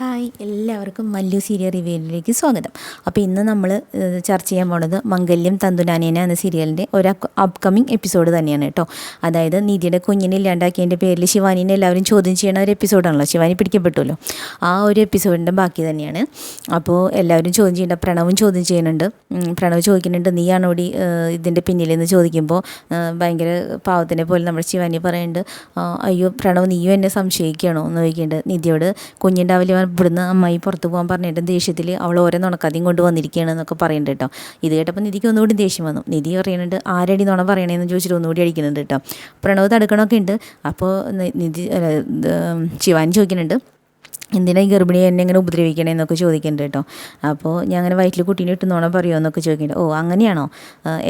Hi എല്ലാവർക്കും Mallu serial റിവ്യൂവിലേക്ക് സ്വാഗതം. അപ്പോൾ ഇന്ന് നമ്മൾ ചർച്ച ചെയ്യാൻ പോണത് മംഗല്യം തന്തുനാനേന എന്ന സീരിയലിന്റെ ഒരു അപ്കമിങ് എപ്പിസോഡ് തന്നെയാണ് കേട്ടോ. അതായത് നിധിയുടെ കുഞ്ഞിനെ ഇല്ലാണ്ടാക്കിയതിന്റെ പേരിൽ ശിവാനിനെ എല്ലാവരും ചോദ്യം ചെയ്യുന്ന ഒരു എപ്പിസോഡാണല്ലോ ശിവാനി പിടിക്കപ്പെട്ടുമല്ലോ ആ ഒരു എപ്പിസോഡിന്റെ ബാക്കി തന്നെയാണ്. അപ്പോൾ എല്ലാവരും ചോദ്യം ചെയ്യേണ്ട പ്രണവും ചോദ്യം ചെയ്യുന്നുണ്ട്. പ്രണവ് ചോദിക്കുന്നുണ്ട് നീയാണോടി ഓടി ഇതിന്റെ പിന്നിലെന്ന് ചോദിക്കുമ്പോൾ ഭയങ്കര പാവത്തിനെ പോലെ നമ്മൾ ശിവാനി പറയുന്നുണ്ട് അയ്യോ പ്രണവ് നീയോ എന്നെ സംശയിക്കണോ എന്ന് ചോദിക്കുന്നുണ്ട്. നിധിയോട് കുഞ്ഞിന്റെ കുഞ്ഞുണ്ടാവില്ല ഇവിടുന്ന് അമ്മായി പുറത്ത് പോകാൻ പറഞ്ഞിട്ട് ദേഷ്യത്തിൽ അവൾ ഓരോ നുണക്കഥയും കൊണ്ട് വന്നിരിക്കുകയാണ് എന്നൊക്കെ പറയുന്നുണ്ട് കേട്ടോ. ഇത് കേട്ടപ്പോൾ നിധിക്ക് ഒന്നുകൂടി ദേഷ്യം വന്നു. നിധി പറയുന്നുണ്ട് ആരടി നുണ പറയണേന്ന് ചോദിച്ചിട്ട് ഒന്നുകൂടി അടിക്കുന്നുണ്ട് കേട്ടോ. പ്രണവ് തടുക്കണമൊക്കെ ഉണ്ട്. അപ്പോൾ നിധി ശിവാനി ചോദിക്കുന്നുണ്ട് എന്തിനാ ഈ ഗർഭിണി എന്നെ ഇങ്ങനെ ഉപദ്രവിക്കണേ എന്നൊക്കെ ചോദിക്കുന്നുണ്ട് കേട്ടോ. അപ്പോൾ ഞാൻ അങ്ങനെ വയറ്റിൽ കുട്ടീനെ ഇട്ട് നോണം പറയുമോ എന്നൊക്കെ ചോദിക്കുന്നുണ്ട് ഓ അങ്ങനെയാണോ?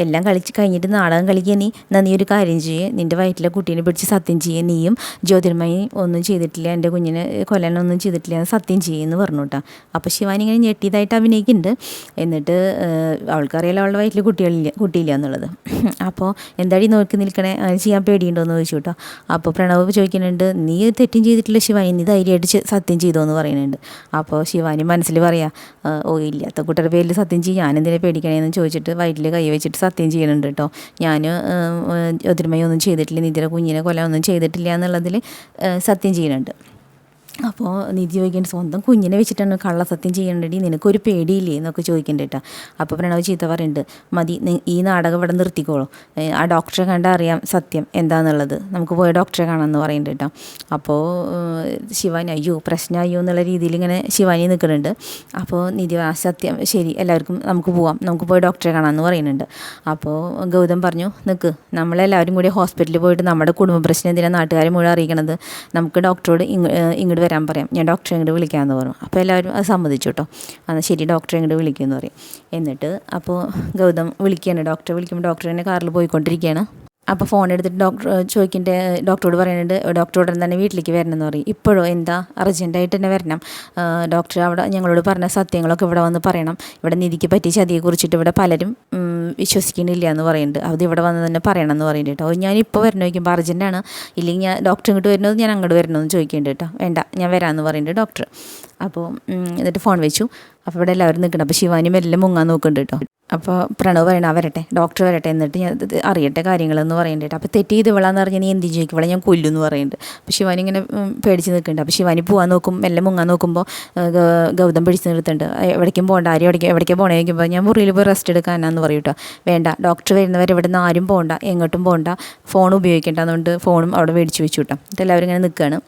എല്ലാം കളിച്ച് കഴിഞ്ഞിട്ട് നാടകം കളിക്കുക നീ. നന്ദി ഒരു കാര്യം ചെയ്യേ. നിന്റെ വയറ്റിലെ കുട്ടീനെ പിടിച്ച് സത്യം ചെയ്യേ. നീയും ജ്യോതിർമയി ഒന്നും ചെയ്തിട്ടില്ല. എന്റെ കുഞ്ഞിനെ കൊല്ലാനൊന്നും ചെയ്തിട്ടില്ല. എന്ന് സത്യം ചെയ്യുമെന്ന് പറഞ്ഞു കേട്ടോ. അപ്പോൾ ശിവാനി ഇങ്ങനെ ഞെട്ടിയതായിട്ട് അഭിനയിക്കുന്നുണ്ട്. എന്നിട്ട് അവൾക്കറിയാലോ അവളുടെ വയറ്റിൽ കുട്ടികളില്ല കുട്ടിയില്ല എന്നുള്ളത്. അപ്പോൾ എന്താടി നോക്കി നിൽക്കണേ? അങ്ങനെ ചെയ്യാൻ പേടിയുണ്ടോ എന്ന് ചോദിച്ചു കേട്ടോ. അപ്പോൾ പ്രണവ് ചോദിക്കുന്നുണ്ട് നീ തെറ്റും ചെയ്തിട്ടില്ല ശിവാനി. നീ ധൈര്യമായിട്ട് സത്യം ചെയ്തോ? എന്ന് പറയുന്നുണ്ട്. അപ്പോൾ ശിവാനി മനസ്സിൽ പറയാ ഓ ഇല്ലാത്ത കുട്ടിയുടെ പേരിൽ സത്യം ചെയ്യും ഞാനെന്തിനെ പേടിക്കണേന്ന് ചോദിച്ചിട്ട് വയറ്റിൽ കൈ വെച്ചിട്ട് സത്യം ചെയ്യുന്നുണ്ട് കേട്ടോ. ഞാൻ ഒത്തിരിമയൊന്നും ചെയ്തിട്ടില്ല നിധിയുടെ കുഞ്ഞിനെ കൊല ഒന്നും ചെയ്തിട്ടില്ല എന്നുള്ളതിൽ സത്യം ചെയ്യുന്നുണ്ട് അപ്പോൾ നിധി ചോദിക്കേണ്ട സ്വന്തം കുഞ്ഞിനെ വെച്ചിട്ടാണ് കള്ളസത്യം ചെയ്യേണ്ടടി നിനക്കൊരു പേടിയില്ലേ എന്നൊക്കെ ചോദിക്കേണ്ട കേട്ടോ അപ്പോൾ പ്രണവ് ചീത്ത പറയുന്നുണ്ട് മതി ഈ നാടകം ഇവിടെ നിർത്തിക്കോളൂ. ആ ഡോക്ടറെ കണ്ടാൽ അറിയാം സത്യം എന്താണെന്നുള്ളത് നമുക്ക് പോയ ഡോക്ടറെ കാണാമെന്ന് പറയുന്നുണ്ട് കേട്ടോ അപ്പോൾ ശിവാനി അയ്യോ പ്രശ്നം അയ്യോ എന്നുള്ള രീതിയിൽ ഇങ്ങനെ ശിവാനി നിൽക്കുന്നുണ്ട് അപ്പോൾ നിധി ആ സത്യം ശരി എല്ലാവർക്കും നമുക്ക് പോവാം. നമുക്ക് പോയി ഡോക്ടറെ കാണാമെന്ന് പറയുന്നുണ്ട് അപ്പോൾ ഗൗതം പറഞ്ഞു നിൽക്ക് നമ്മളെല്ലാവരും കൂടി ഹോസ്പിറ്റലിൽ പോയിട്ട് നമ്മുടെ കുടുംബ പ്രശ്നം എന്തിനാണ് നാട്ടുകാരെ മുഴുവൻ അറിയിക്കണത്? നമുക്ക് ഡോക്ടറോട് ഇങ്ങ- ഇങ്ങോട്ട് വരാൻ പറയാം. ഞാൻ ഡോക്ടറെ ഇങ്ങോട്ട് വിളിക്കാമെന്ന് പറഞ്ഞു. അപ്പോൾ എല്ലാവരും അത് സമ്മതിച്ചു കേട്ടോ എന്നാൽ ശരി ഡോക്ടറെ ഇങ്ങോട്ട് വിളിക്കുമെന്ന് പറയും. എന്നിട്ട് അപ്പോൾ ഗൗതം വിളിക്കുകയാണ് ഡോക്ടറെ വിളിക്കുമ്പോൾ ഡോക്ടർ തന്നെ കാറിൽ പോയിക്കൊണ്ടിരിക്കുകയാണ് അപ്പോൾ ഫോൺ എടുത്തിട്ട് ഡോക്ടർ ചോദിക്കേണ്ട ഡോക്ടറോട് പറയുന്നുണ്ട് ഡോക്ടർ ഉടൻ തന്നെ വീട്ടിലേക്ക് വരണം എന്ന് പറയും. ഇപ്പോഴോ എന്താ? അർജന്റായിട്ട് തന്നെ വരണം. ഡോക്ടർ അവിടെ ഞങ്ങളോട് പറഞ്ഞ സത്യങ്ങളൊക്കെ ഇവിടെ വന്ന് പറയണം. ഇവിടെ നിധിക്ക് പറ്റിയ ചതിയെ കുറിച്ചിട്ട് ഇവിടെ പലരും വിശ്വസിക്കണില്ല എന്ന് പറയുന്നുണ്ട് അത് ഇവിടെ വന്ന് തന്നെ പറയണം എന്ന് പറയുന്നുണ്ട് കേട്ടോ. ഞാൻ ഇപ്പോൾ വരണം ചോദിക്കുമ്പോൾ അർജന്റാണ് ഇല്ലെങ്കിൽ ഞാൻ ഡോക്ടർ ഇങ്ങോട്ട് വരുന്നത് ഞാൻ അങ്ങോട്ട് വരണമെന്ന് ചോദിക്കേണ്ടി കേട്ടോ. വേണ്ട ഞാൻ വരാമെന്ന് പറയുന്നുണ്ട് ഡോക്ടർ അപ്പോൾ എന്നിട്ട് ഫോൺ വെച്ചു. അപ്പോൾ ഇവിടെ എല്ലാവരും നിൽക്കണം അപ്പോൾ ശിവാനി മെല്ലെ മുങ്ങാൻ നോക്കുന്നുണ്ട് കേട്ടോ. അപ്പോൾ പ്രണവ് പറയണ വരട്ടെ ഡോക്ടർ വരട്ടെ എന്നിട്ട് ഞാൻ അറിയട്ടെ കാര്യങ്ങളെന്ന് പറയണ്ടേട്ട്. അപ്പോൾ തെറ്റ് ചെയ്ത് ഇവളാന്ന് പറഞ്ഞാൽ നീ എന്ത് ചോദിക്കും? ഇവളെ ഞാൻ കൊല്ലും എന്ന് പറയുന്നുണ്ട് അപ്പോൾ ശിവാനി ഇങ്ങനെ പേടിച്ച് നിൽക്കുന്നുണ്ട് അപ്പോൾ ശിവാനി പോകാൻ നോക്കും എല്ലാം മുങ്ങാൻ നോക്കുമ്പോൾ ഗൗതം പിടിച്ച് നിർത്തുന്നുണ്ട് "ആ, എവിടേക്കും പോകണ്ട ആരും എവിടേക്കും എവിടേക്കും പോകണേ ഞാൻ മുറിയിൽ പോയി റെസ്റ്റ് എടുക്കാനാന്ന് പറയും കേട്ടോ വേണ്ട ഡോക്ടർ വരുന്നവർ ഇവിടെ നിന്ന് ആരും പോകണ്ട എങ്ങോട്ടും പോകണ്ട ഫോൺ ഉപയോഗിക്കേണ്ട അതുകൊണ്ട് ഫോണും അവിടെ മേടിച്ച് വെച്ചു കേട്ടോ എന്നിട്ട് എല്ലാവരും ഇങ്ങനെ നിൽക്കുകയാണ്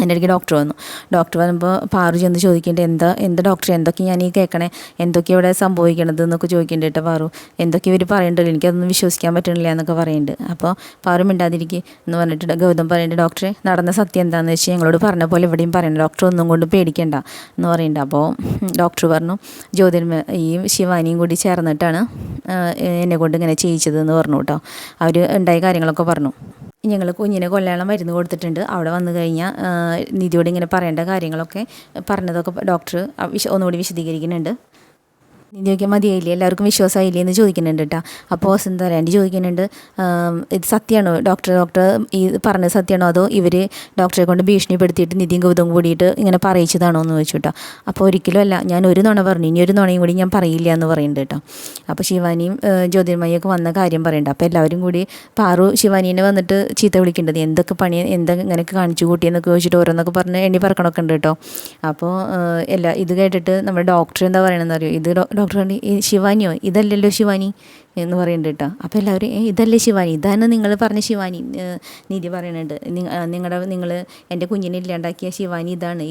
എന്റെ ഇടയ്ക്ക് ഡോക്ടർ വന്നു. ഡോക്ടർ വന്നപ്പോൾ പാറു ചെന്ന് ചോദിക്കേണ്ടത് എന്താ എന്ത് ഡോക്ടർ എന്തൊക്കെ ഞാൻ ഈ കേൾക്കണേ എന്തൊക്കെ ഇവിടെ സംഭവിക്കണത്? എന്നൊക്കെ ചോദിക്കേണ്ട കേട്ടോ പാറു. എന്തൊക്കെ ഇവർ പറയേണ്ടല്ലോ? എനിക്കതൊന്നും വിശ്വസിക്കാൻ പറ്റണില്ല എന്നൊക്കെ പറയുന്നുണ്ട് അപ്പോൾ പാറു മിണ്ടാതിരിക്കുക എന്ന് പറഞ്ഞിട്ട് ഗൗതം പറയുന്നുണ്ട് ഡോക്ടറെ നടന്ന സത്യം എന്താണെന്ന് വെച്ചാൽ ഞങ്ങളോട് പറഞ്ഞ പോലെ എവിടെയും പറയണം ഡോക്ടർ ഒന്നും കൊണ്ട് പേടിക്കണ്ട എന്ന് പറയുന്നുണ്ട് അപ്പോൾ ഡോക്ടർ പറഞ്ഞു ജ്യോതിർമ ഈ ശിവാനിയും കൂടി ചേർന്നിട്ടാണ് എന്നെ കൊണ്ട് ഇങ്ങനെ ചെയ്യിച്ചതെന്ന് പറഞ്ഞു കേട്ടോ. അവർ ഉണ്ടായ കാര്യങ്ങളൊക്കെ പറഞ്ഞു. ഞങ്ങൾ കുഞ്ഞിനെ കൊല്ലാനുള്ള മരുന്ന് കൊടുത്തിട്ടുണ്ട്. അവിടെ വന്നു കഴിഞ്ഞാൽ നിധിയോട് ഇങ്ങനെ പറയേണ്ട കാര്യങ്ങളൊക്കെ പറഞ്ഞതൊക്കെ ഡോക്ടർ വിശ ഒന്നുകൂടി വിശദീകരിക്കുന്നുണ്ട്. നിധി ചോദിക്കാൻ മതിയായില്ലേ? എല്ലാവർക്കും വിശ്വാസമായില്ലേ എന്ന് ചോദിക്കുന്നുണ്ട് കേട്ടോ അപ്പോൾ വസന്ത ആന്റി ചോദിക്കുന്നുണ്ട് ഇത് സത്യമാണോ ഡോക്ടർ ഡോക്ടർ ഈ പറഞ്ഞത് സത്യമാണോ അതോ ഇവർ ഡോക്ടറെ കൊണ്ട് ഭീഷണിപ്പെടുത്തിയിട്ട് നിധിയും ഗൗതം കൂടിയിട്ട് ഇങ്ങനെ പറയിച്ചതാണോ എന്ന് ചോദിച്ചു കേട്ടോ അപ്പോൾ ഒരിക്കലും അല്ല ഞാൻ ഒരു നുണ പറഞ്ഞു ഇനി ഒരു നുണയും കൂടി ഞാൻ പറയില്ല എന്ന് പറയുന്നുണ്ട് കേട്ടോ അപ്പോൾ ശിവാനിയും ജ്യോതിർമയൊക്കെ വന്ന കാര്യം പറയുന്നുണ്ട് അപ്പോൾ എല്ലാവരും കൂടി പാറു ശിവാനീനെ വന്നിട്ട് ചീത്ത വിളിക്കേണ്ടത് എന്തൊക്കെ പണി എന്തൊക്കെ ഇങ്ങനെയൊക്കെ കാണിച്ചു കൂട്ടിയെന്നൊക്കെ ചോദിച്ചിട്ട് ഓരോന്നൊക്കെ പറഞ്ഞ് എണ്ണി പറക്കണമൊക്കെ ഉണ്ട് കേട്ടോ അപ്പോൾ എല്ലാ ഇത് കേട്ടിട്ട് നമ്മുടെ ഡോക്ടർ എന്താ പറയണമെന്ന് അറിയോ? ഇത് ഡോക്ടർ ശിവാനിയോ? ഇതല്ലല്ലോ ശിവാനി. എന്ന് പറയുന്നുണ്ട് കേട്ടോ. അപ്പോൾ എല്ലാവരും "ഏ, ഇതല്ലേ ശിവാനി? ഇതാണ് നിങ്ങൾ പറഞ്ഞ ശിവാനി നീതി പറയുന്നുണ്ട് നിങ്ങളുടെ നിങ്ങൾ എന്റെ കുഞ്ഞിനെ ഇല്ലാണ്ടാക്കിയ ശിവാനി ഇതാണ്.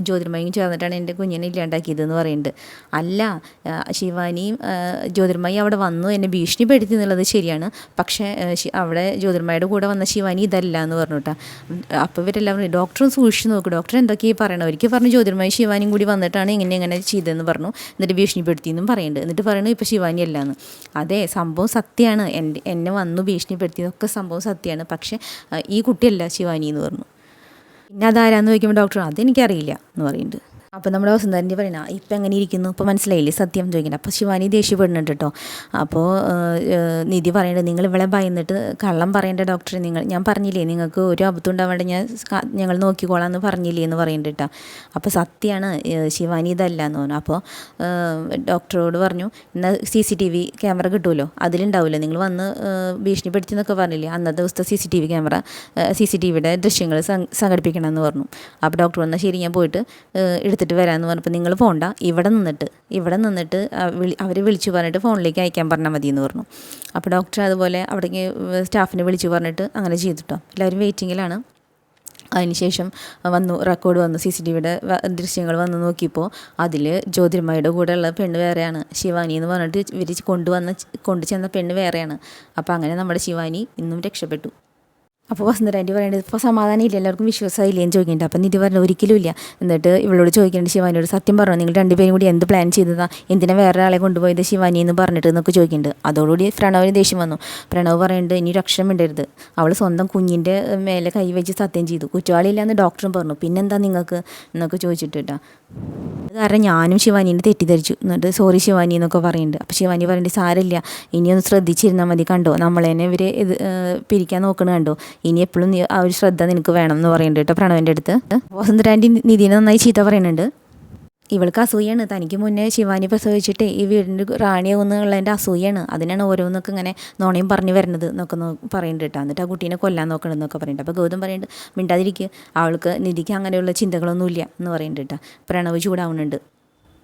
ജ്യോതിർമയും ചേർന്നിട്ടാണ് എന്റെ കുഞ്ഞിനെ ഇല്ലാണ്ടാക്കിയത് എന്ന് പറയുന്നുണ്ട്. അല്ല ശിവാനിയും ജ്യോതിർമയും അവിടെ വന്നു. എന്നെ ഭീഷണിപ്പെടുത്തി എന്നുള്ളത് ശരിയാണ്. പക്ഷേ അവിടെ ജ്യോതിർമയുടെ കൂടെ വന്ന ശിവാനി ഇതല്ല എന്ന് പറഞ്ഞു കേട്ടോ. അപ്പോൾ ഇവരെല്ലാവരും ഡോക്ടറും സൂക്ഷിച്ച് നോക്കും. ഡോക്ടർ എന്തൊക്കെയാണ് പറയണം ഒരിക്കൽ പറഞ്ഞു ജ്യോതിർമയും ശിവാനിയും കൂടി വന്നിട്ടാണ് ഇങ്ങനെ ഇങ്ങനെ ചെയ്തതെന്ന് പറഞ്ഞു. എന്നിട്ട് ഭീഷണിപ്പെടുത്തി എന്നും പറയുന്നുണ്ട്. എന്നിട്ട് പറയണു ഇപ്പോൾ ശിവാനി അല്ലയെന്ന് അതെ സംഭവം സത്യമാണ്. എന്റെ എന്നെ വന്നു ഭീഷണിപ്പെടുത്തിയതൊക്കെ സംഭവം സത്യമാണ്. പക്ഷേ ഈ കുട്ടിയല്ല ശിവാനി എന്ന് പറഞ്ഞു. പിന്നെ അതാരാന്ന് ചോദിക്കുമ്പോൾ ഡോക്ടർ അതെനിക്കറിയില്ല എന്ന് പറയുന്നുണ്ട്. അപ്പോൾ നമ്മുടെ വസുന്ധരന്റെ പറയണ ഇപ്പം എങ്ങനെ ഇരിക്കുന്നു? ഇപ്പോൾ മനസ്സിലായില്ലേ സത്യം ചോദിക്കണം. അപ്പോൾ ശിവാനി ദേഷ്യപ്പെടുന്നുണ്ട് കേട്ടോ അപ്പോൾ നിധി പറയേണ്ടത് നിങ്ങൾ ഇവിടെ ഭയന്നിട്ട് കള്ളം പറയേണ്ട ഡോക്ടറെ. നിങ്ങൾ ഞാൻ പറഞ്ഞില്ലേ നിങ്ങൾക്ക് ഒരു അബദ്ധം ഉണ്ടാവേണ്ട ഞാൻ ഞങ്ങൾ നോക്കിക്കോളാം എന്ന് പറഞ്ഞില്ലേ എന്ന് പറയുന്നുണ്ട് കേട്ടോ അപ്പോൾ സത്യമാണ് ശിവാനി ഇതല്ല എന്ന് പറഞ്ഞു അപ്പോൾ ഡോക്ടറോട് പറഞ്ഞു എന്നാൽ C C T V camera കിട്ടുമല്ലോ അതിലുണ്ടാവില്ല നിങ്ങൾ വന്ന് ഭീഷണിപ്പെടുത്തി എന്നൊക്കെ പറഞ്ഞില്ലേ? അന്നത്തെ ദിവസത്തെ C C T V camera C C T വിയുടെ ദൃശ്യങ്ങൾ സംഘടിപ്പിക്കണം എന്ന് പറഞ്ഞു. അപ്പോൾ ഡോക്ടർ വന്നാൽ ശരി ഞാൻ പോയിട്ട് ഏഹ്, എടുത്തിട്ട് വരാമെന്ന് പറഞ്ഞപ്പോൾ നിങ്ങൾ പോണ്ട ഇവിടെ നിന്നിട്ട് ഇവിടെ നിന്നിട്ട് അവർ വിളിച്ചു പറഞ്ഞിട്ട് ഫോണിലേക്ക് അയക്കാൻ പറഞ്ഞാൽ മതി എന്ന് പറഞ്ഞു. അപ്പോൾ ഡോക്ടർ അതുപോലെ അവിടേക്ക് സ്റ്റാഫിനെ വിളിച്ചു പറഞ്ഞിട്ട് അങ്ങനെ ചെയ്തിട്ടോ. എല്ലാവരും വെയിറ്റിങ്ങിലാണ്. അതിനുശേഷം വന്നു റെക്കോർഡ് വന്നു സി സി ടി വിയുടെ ദൃശ്യങ്ങൾ വന്ന് നോക്കിയപ്പോൾ അതിൽ ജ്യോതിർമയുടെ കൂടെ ഉള്ള പെണ്ണ് വേറെയാണ്. ശിവാനി എന്ന് പറഞ്ഞിട്ട് ഇവർ കൊണ്ടുവന്ന കൊണ്ടു ചെന്ന പെണ്ണ് വേറെയാണ്. അപ്പോൾ അങ്ങനെ നമ്മുടെ ശിവാനി ഇന്നും രക്ഷപ്പെട്ടു. അപ്പോൾ വസുന്ധരാന്റെ പറയേണ്ടത് ഇപ്പോൾ സമാധാനം ഇല്ല എല്ലാവർക്കും വിശ്വാസമായില്ലേ എന്ന് ചോദിക്കുന്നുണ്ട്. അപ്പം നിധി പറഞ്ഞു ഒരിക്കലും ഇല്ല. എന്നിട്ട് ഇവളോട് ചോദിക്കേണ്ട ശിവാനിയോട് സത്യം പറഞ്ഞു? നിങ്ങൾ രണ്ടുപേരും കൂടി എന്ത് പ്ലാൻ ചെയ്തതാ? എന്തിനാ വേറെ ആളെ കൊണ്ടുപോയത് ശിവാനി എന്ന് പറഞ്ഞിട്ട് എന്നൊക്കെ ചോദിക്കുന്നുണ്ട്. അതോടുകൂടി പ്രണവിന് ദേഷ്യം വന്നു. പ്രണവ് പറയുന്നുണ്ട് ഇനി രക്ഷ മിണ്ടരുത്. അവൾ സ്വന്തം കുഞ്ഞിന്റെ മേലെ കൈവച്ച് സത്യം ചെയ്തു. കുറ്റവാളിയില്ല എന്ന് ഡോക്ടറും പറഞ്ഞു. പിന്നെന്താ നിങ്ങൾക്ക്? എന്നൊക്കെ ചോദിച്ചിട്ട് കേട്ടോ അത് കാരണം ഞാനും ശിവാനീനെ തെറ്റിദ്ധരിച്ചു. എന്നിട്ട് സോറി ശിവാനി എന്നൊക്കെ പറയുന്നുണ്ട്. അപ്പോൾ ശിവാനി പറയേണ്ടത് സാരമില്ല ഇനിയൊന്ന് ശ്രദ്ധിച്ചിരുന്നാൽ മതി കണ്ടോ? നമ്മളെന്നെ ഇവർ ഇത് പിരിക്കാൻ നോക്കണ കണ്ടോ? ഇനി എപ്പോഴും ആ ഒരു ശ്രദ്ധ നിനക്ക് വേണം എന്ന് പറയുന്നുണ്ട് കേട്ടോ പ്രണവിന്റെ അടുത്ത്. വസന്തരാന്റെ നിധിനെ നന്നായി ചീത്ത പറയുന്നുണ്ട്. ഇവൾക്ക് അസൂയാണ് തനിക്ക് മുന്നേ ശിവാനി പ്രസവിച്ചിട്ട് ഈ വീടിന്റെ റാണിയാവുന്നുള്ളതിന്റെ അസൂയാണ് അതിനാണ് ഓരോന്നൊക്കെ ഇങ്ങനെ നോണയും പറഞ്ഞു വരുന്നത് എന്നൊക്കെ പറയുന്നുണ്ട് കേട്ടോ. എന്നിട്ട് ആ കുട്ടീനെ കൊല്ലാൻ നോക്കണം എന്നൊക്കെ പറയുന്നുണ്ട്. അപ്പോൾ ഗൗതം പറയുന്നുണ്ട് മിണ്ടാതിരിക്കുക അവൾക്ക് നിധിക്ക് അങ്ങനെയുള്ള ചിന്തകളൊന്നുമില്ല എന്ന് പറയുന്നുണ്ട് കേട്ടോ. പ്രണവ് ചൂടാവുന്നുണ്ട്.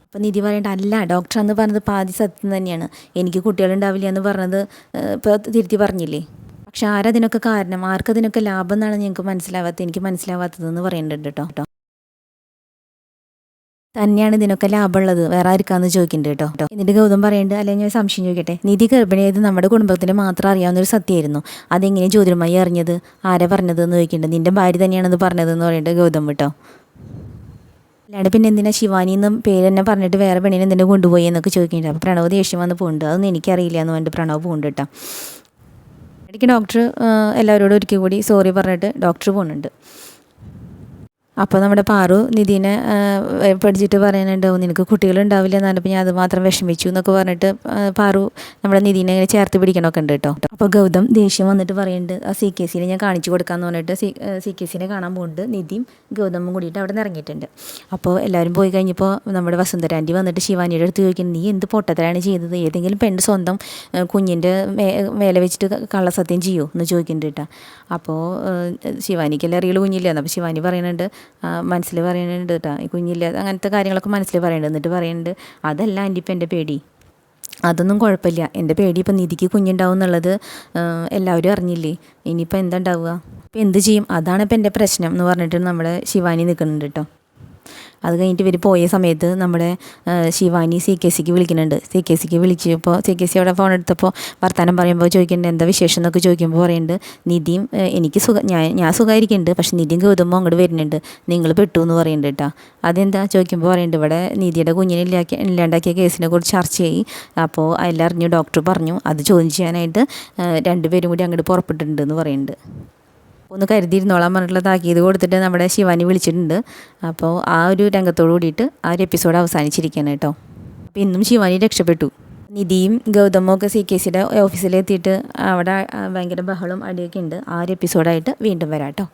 അപ്പോൾ നിധി പറയേണ്ട അല്ല ഡോക്ടർ എന്ന് പറഞ്ഞത് പാതി സത്യം തന്നെയാണ്. എനിക്ക് കുട്ടികളുണ്ടാവില്ല എന്ന് പറഞ്ഞത് ഇപ്പോൾ തിരുത്തി പറഞ്ഞില്ലേ? പക്ഷെ ആരതിനൊക്കെ കാരണം ആർക്കതിനൊക്കെ ലാഭം എന്നാണ് ഞങ്ങൾക്ക് മനസ്സിലാവാത്തത് എനിക്ക് മനസ്സിലാവാത്തതെന്ന് പറയുന്നുണ്ട് കേട്ടോ. തന്നെയാണ് ഇതിനൊക്കെ ലാഭമുള്ളത്. വേറെ ആർക്കാന്ന് ചോദിക്കുന്നുണ്ട് കേട്ടോ. എന്നിട്ട് ഗൗതം പറയുന്നുണ്ട് അല്ലെങ്കിൽ ഞാൻ സംശയം ചോദിക്കട്ടെ? നിധി ഗർഭിണിയത് നമ്മുടെ കുടുംബത്തിന് മാത്രം അറിയാവുന്ന ഒരു സത്യമായിരുന്നു. അതെങ്ങനെ ജ്യോതിർമായി അറിഞ്ഞത്? ആരാ പറഞ്ഞത് എന്ന് ചോദിക്കുന്നുണ്ട് നിന്റെ ഭാര്യ തന്നെയാണെന്ന് പറഞ്ഞത് എന്ന് പറയുന്നുണ്ട് ഗൗതം കേട്ടോ. അല്ലാണ്ട് പിന്നെ എന്തിനാ ശിവാനി എന്നും പേര് തന്നെ പറഞ്ഞിട്ട് വേറെ പെണ്ണിനെ എന്തിനാ കൊണ്ടുപോയി എന്നൊക്കെ ചോദിക്കുന്നുണ്ട് അപ്പോൾ പ്രണവ് ദേഷ്യം വന്ന് പോകുന്നുണ്ട് അതൊന്നും എനിക്കറിയില്ല എന്ന് പറഞ്ഞിട്ട് പ്രണവ് പോകുന്നുണ്ട് കേട്ടോ. ഇടയ്ക്ക് ഡോക്ടർ എല്ലാവരോടും ഒരിക്കൽ കൂടി സോറി പറഞ്ഞിട്ട് ഡോക്ടർ പോകുന്നുണ്ട് അപ്പോൾ നമ്മുടെ പാറു നിധീനെ പഠിച്ചിട്ട് പറയുന്നുണ്ട് "ഓ, നിനക്ക് കുട്ടികളുണ്ടാവില്ല എന്നാലും ഞാൻ അത് മാത്രം വിഷമിച്ചു എന്നൊക്കെ പറഞ്ഞിട്ട് പാറു നമ്മുടെ നിധീനെ ഇങ്ങനെ ചേർത്ത് പിടിക്കണമൊക്കെ ഉണ്ട് കേട്ടോ. അപ്പോൾ ഗൗതം ദേഷ്യം വന്നിട്ട് പറയുന്നുണ്ട് ആ സി കെ സിനെ ഞാൻ കാണിച്ചു കൊടുക്കാമെന്ന് പറഞ്ഞിട്ട് സി സി കെ സിനെ കാണാൻ പോകുന്നുണ്ട് നിധിയും ഗൗതമും കൂടിയിട്ട് അവിടെ നിന്ന് ഇറങ്ങിയിട്ടുണ്ട്. അപ്പോൾ എല്ലാവരും പോയി കഴിഞ്ഞപ്പോൾ നമ്മുടെ വസുന്ധരാന്റി വന്നിട്ട് ശിവാനിയുടെ അടുത്ത് ചോദിക്കുന്നത് നീ എന്ത് പൊട്ടത്തരാണ് ചെയ്തത്? ഏതെങ്കിലും പെണ്ണ് സ്വന്തം കുഞ്ഞിന്റെ മേ മേലെ വെച്ചിട്ട് കള്ളസത്യം ചെയ്യൂ? എന്ന് ചോദിക്കുന്നുണ്ട് കേട്ടോ. അപ്പോൾ ശിവാനിക്കെല്ലാം അറിയുള്ളൂ കുഞ്ഞില്ല? അപ്പോൾ ശിവാനി പറയുന്നുണ്ട് മനസ്സിൽ പറയുന്നുണ്ട് കേട്ടോ ഈ കുഞ്ഞില്ല അങ്ങനത്തെ കാര്യങ്ങളൊക്കെ മനസ്സിൽ പറയുന്നുണ്ട് എന്നിട്ട് പറയുന്നുണ്ട് അതല്ല ആന്റി ഇപ്പം എന്റെ പേടി. അതൊന്നും കുഴപ്പമില്ല. എന്റെ പേടി ഇപ്പം നിധിക്ക് കുഞ്ഞുണ്ടാവും എന്നുള്ളത് എല്ലാവരും അറിഞ്ഞില്ലേ. ഇനിയിപ്പോൾ എന്താ ഉണ്ടാവുക? ഇപ്പം എന്ത് ചെയ്യും? അതാണ് ഇപ്പം എന്റെ പ്രശ്നം എന്ന് പറഞ്ഞിട്ട് നമ്മൾ ശിവാനി നിൽക്കുന്നുണ്ട് കേട്ടോ അത് കഴിഞ്ഞിട്ട് ഇവർ പോയ സമയത്ത് നമ്മുടെ ശിവാനി സി കെ സിക്ക് വിളിക്കുന്നുണ്ട്. സി കെ സിക്ക് വിളിച്ചപ്പോൾ സി കെ സി അവിടെ ഫോൺ എടുത്തപ്പോൾ വർത്താനം പറയുമ്പോൾ ചോദിക്കേണ്ടത് എന്താ വിശേഷം? എന്നൊക്കെ ചോദിക്കുമ്പോൾ പറയുന്നുണ്ട് നിധിയും എനിക്ക് സുഖ ഞാൻ ഞാൻ സുഖമായിരിക്കുന്നുണ്ട് പക്ഷേ നിധിയും ഗൗതമോ അങ്ങോട്ട് വരുന്നുണ്ട്. നിങ്ങൾ പെട്ടു എന്ന് പറയുന്നുണ്ട് കേട്ടോ അതെന്താ ചോദിക്കുമ്പോൾ പറയുന്നുണ്ട് ഇവിടെ നിധിയുടെ കുഞ്ഞിനെ ഇല്ലാക്കി ഇല്ലാണ്ടാക്കിയ കേസിനെ കുറിച്ച് ചർച്ച ചെയ്യും അപ്പോൾ അതിലറിഞ്ഞു ഡോക്ടർ പറഞ്ഞു. അത് ചോദ്യം ചെയ്യാനായിട്ട് രണ്ടുപേരും കൂടി അങ്ങോട്ട് പുറപ്പെട്ടിട്ടുണ്ട് എന്ന് പറയുന്നുണ്ട് ഒന്ന് കരുതിയിരുന്നോളാൻ പറഞ്ഞിട്ടുള്ള താക്കീത് കൊടുത്തിട്ട് നമ്മുടെ ശിവാനി വിളിച്ചിട്ടുണ്ട്. അപ്പോൾ ആ ഒരു രംഗത്തോട് കൂടിയിട്ട് ആ ഒരു എപ്പിസോഡ് അവസാനിച്ചിരിക്കുകയാണ് കേട്ടോ. അപ്പോൾ ഇന്നും ശിവാനി രക്ഷപ്പെട്ടു. നിധിയും ഗൗതമും ഒക്കെ സി കെ സിയുടെ ഓഫീസിലെത്തിയിട്ട് അവിടെ ഭയങ്കര ബഹളം അടിയൊക്കെ ഉണ്ട്. ആ ഒരു എപ്പിസോഡായിട്ട് വീണ്ടും വരാം കേട്ടോ.